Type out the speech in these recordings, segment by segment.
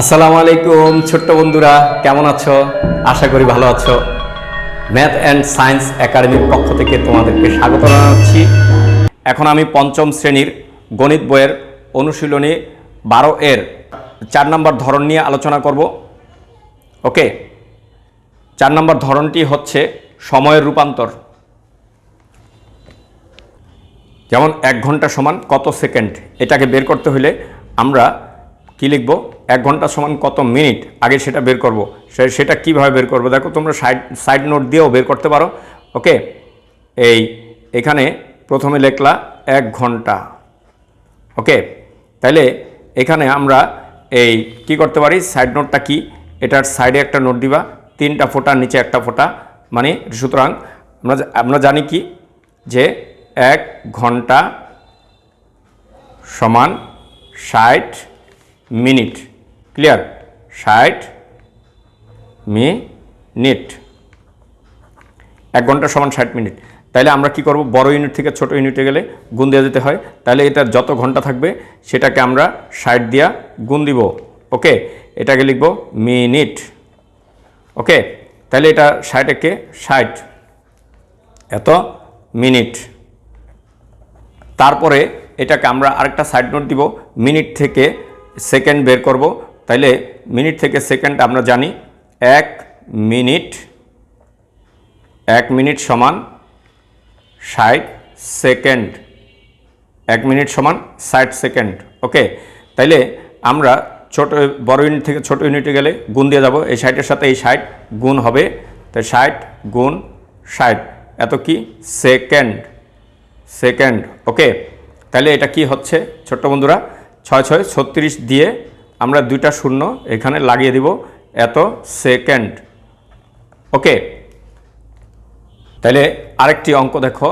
আসসালামু আলাইকুম, ছোট্ট বন্ধুরা, কেমন আছো? আশা করি ভালো আছো। ম্যাথ অ্যান্ড সায়েন্স একাডেমির পক্ষ থেকে তোমাদেরকে স্বাগত জানাচ্ছি। এখন আমি পঞ্চম শ্রেণির গণিত বইয়ের অনুশীলনী বারো এর চার নম্বর ধরন নিয়ে আলোচনা করব। ওকে? চার নম্বর ধরনটি হচ্ছে সময়ের রূপান্তর। যেমন এক ঘণ্টা সমান কত সেকেন্ড? এটাকে বের করতে হলে আমরা কি লিখব? এক ঘণ্টা সমান কত মিনিট? আগে সেটা বের করব। সেটা কীভাবে বের করব? দেখো, তোমরা সাইড সাইড নোট দিয়েও বের করতে পারো। ওকে? এই, এখানে প্রথমে লেখলা এক ঘণ্টা। ওকে? তাহলে এখানে আমরা এই কি করতে পারি? সাইড নোটটা কি? এটার সাইডে একটা নোট দিবা। তিনটা ফোঁটা, নিচে একটা ফোঁটা। মানে সুতরাং আমরা আমরা জানি কি? যে এক ঘণ্টা সমান ষাট মিনিট। ক্লিয়ার? ষাট মিনিট। এক ঘণ্টা সমান ষাট মিনিট। তাহলে আমরা কি করব? বড় ইউনিট থেকে ছোট ইউনিটে গেলে গুণ দেওয়া যেতে হয়। তাহলে এটার যত ঘণ্টা থাকবে, সেটাকে আমরা ষাট দিয়া গুণ দিব। ওকে? এটাকে লিখব মিনিট। ওকে? তাহলে এটা ষাট একে ষাট। এত মিনিট। তারপরে এটাকে আমরা আরেকটা সাইড নোট দিব। মিনিট থেকে সেকেন্ড বের করব। তাইলে মিনিট থেকে সেকেন্ড আমরা জানি এক মিনিট এক মিনিট সমান ষাট সেকেন্ড। এক মিনিট সমান ষাট সেকেন্ড। ওকে? তাইলে আমরা ছোট, বড় ইউনিট থেকে ছোট ইউনিটে গেলে গুণ দিয়ে যাব। এই ষাটের সাথে এই ষাট গুণ হবে। তাই ষাট গুণ ষাট, এত কি? Second second. ওকে? তাহলে এটা কি হচ্ছে? ছোট্ট বন্ধুরা ছয় ছয় ছত্রিশ দিয়ে আমরা দুইটা শূন্য এখানে লাগিয়ে দিব এত সেকেন্ড। ওকে? তাহলে আরেকটি অঙ্ক দেখো,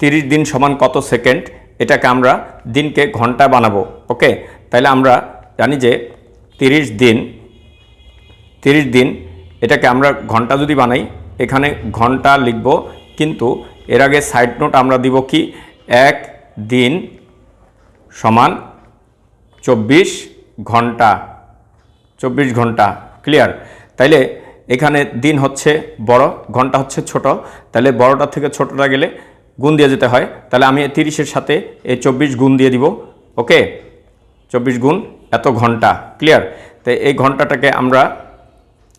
তিরিশ দিন সমান কত সেকেন্ড? এটাকে আমরা দিনকে ঘণ্টা বানাবো, ওকে? তাহলে আমরা জানি যে তিরিশ দিন তিরিশ দিন, এটাকে আমরা ঘণ্টা যদি বানাই, এখানে ঘণ্টা লিখব, কিন্তু এর আগে সাইড নোট আমরা দিব কি? এক দিন সমান চব্বিশ ঘণ্টা চব্বিশ ঘণ্টা ক্লিয়ার তাইলে এখানে দিন হচ্ছে বড়, ঘণ্টা হচ্ছে ছোট। তাহলে বড়টা থেকে ছোটটা গেলে গুণ দিয়ে যেতে হয়। তাহলে আমি তিরিশের সাথে এই চব্বিশ গুণ দিয়ে দিব ওকে চব্বিশ গুণ এত ঘণ্টা ক্লিয়ার তো এই ঘন্টাটাকে আমরা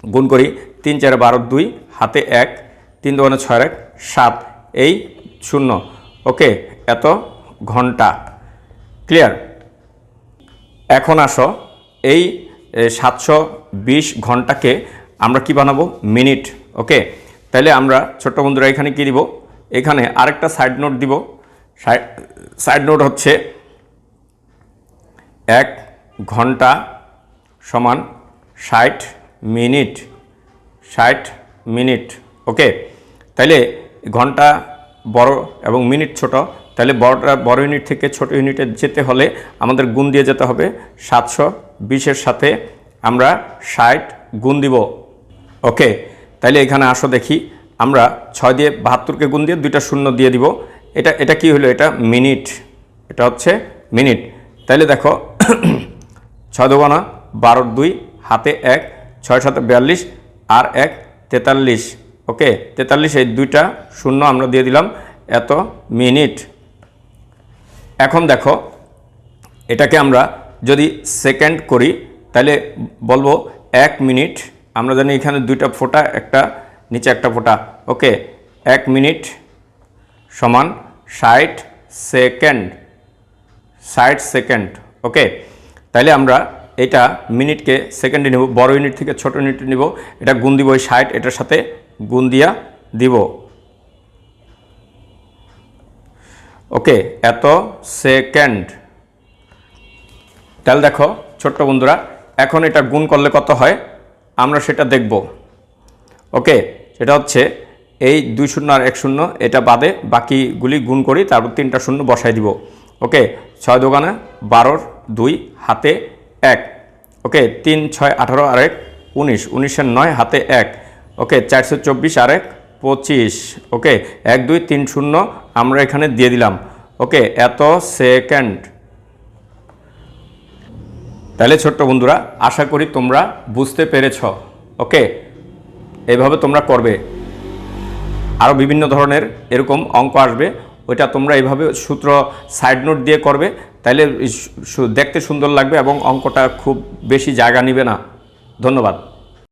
গুণ করি তিন চার বারো দুই, হাতে এক, তিন দোকানে ছয় এক, সাত। এই শূন্য ওকে এত ঘণ্টা ক্লিয়ার এখন আসো, এই সাতশো বিশ ঘন্টাকে আমরা কি বানাবো? Minute, okay? তাহলে আমরা ছোট্ট বন্ধুরা এখানে কি দিব? এখানে আরেকটা সাইড নোট দিব। সাইড নোট হচ্ছে এক ঘণ্টা সমান ষাট মিনিট ষাট মিনিট, ওকে? তাইলে ঘণ্টা বড় এবং মিনিট ছোট তাহলে বড়টা বড় ইউনিট থেকে ছোট ইউনিটে যেতে হলে আমাদের গুণ দিয়ে যেতে হবে সাতশো, বিশের সাথে আমরা ষাট গুণ দিব। ওকে তাইলে এখানে আসো দেখি, আমরা ছয় দিয়ে বাহাত্তরকে গুণ দিয়ে দুইটা শূন্য দিয়ে দিব। এটা এটা কি হলো? এটা মিনিট এটা হচ্ছে মিনিট তাইলে দেখো, ছয় দোকানা বারো দুই, হাতে এক, ছয় সাথে বিয়াল্লিশ, আর এক তেতাল্লিশ। ওকে, তেতাল্লিশ, এই দুইটা শূন্য আমরা দিয়ে দিলাম। এত মিনিট এখন দেখো, এটাকে আমরা যদি সেকেন্ড করি, তাহলে বলব এক মিনিট, আমরা জানি এখানে দুইটা ফোঁটা, একটা নিচে একটা ফোঁটা ওকে এক মিনিট সমান ষাট সেকেন্ড ষাট সেকেন্ড ওকে তাহলে আমরা এটা মিনিটকে সেকেন্ডে নেব, বড় ইউনিট থেকে ছোট ইউনিটে নিব, এটা গুণ দিব ওই ষাট, এটার সাথে গুণ দিয়া দিব। ওকে, এত সেকেন্ড। তাহলে দেখো, ছোট্ট বন্ধুরা, এখন এটা গুণ করলে কত হয়? আমরা সেটা দেখব। ওকে, সেটা হচ্ছে এই দুই শূন্য আর এক শূন্য, এটা বাদে বাকিগুলি গুণ করি, তারপর তিনটা শূন্য বসাই দিব। ওকে, ছয় দোকানে, বারোর দুই, হাতে এক। ওকে, তিন, ছয়, আঠারো আর এক উনিশ, উনিশের নয়, হাতে এক। ওকে, চারশো চব্বিশ আর এক পঁচিশ, ওকে? এক, দুই, তিন, শূন্য, আমরা এখানে দিয়ে দিলাম। ওকে, এত সেকেন্ড। তাহলে ছোট্ট বন্ধুরা, আশা করি তোমরা বুঝতে পেরেছ, ওকে? এইভাবে তোমরা করবে। আরও বিভিন্ন ধরনের এরকম অঙ্ক আসবে, ওইটা তোমরা এইভাবে সূত্র সাইড নোট দিয়ে করবে তাহলে দেখতে সুন্দর লাগবে এবং অঙ্কটা খুব বেশি জায়গা নেবে না। ধন্যবাদ।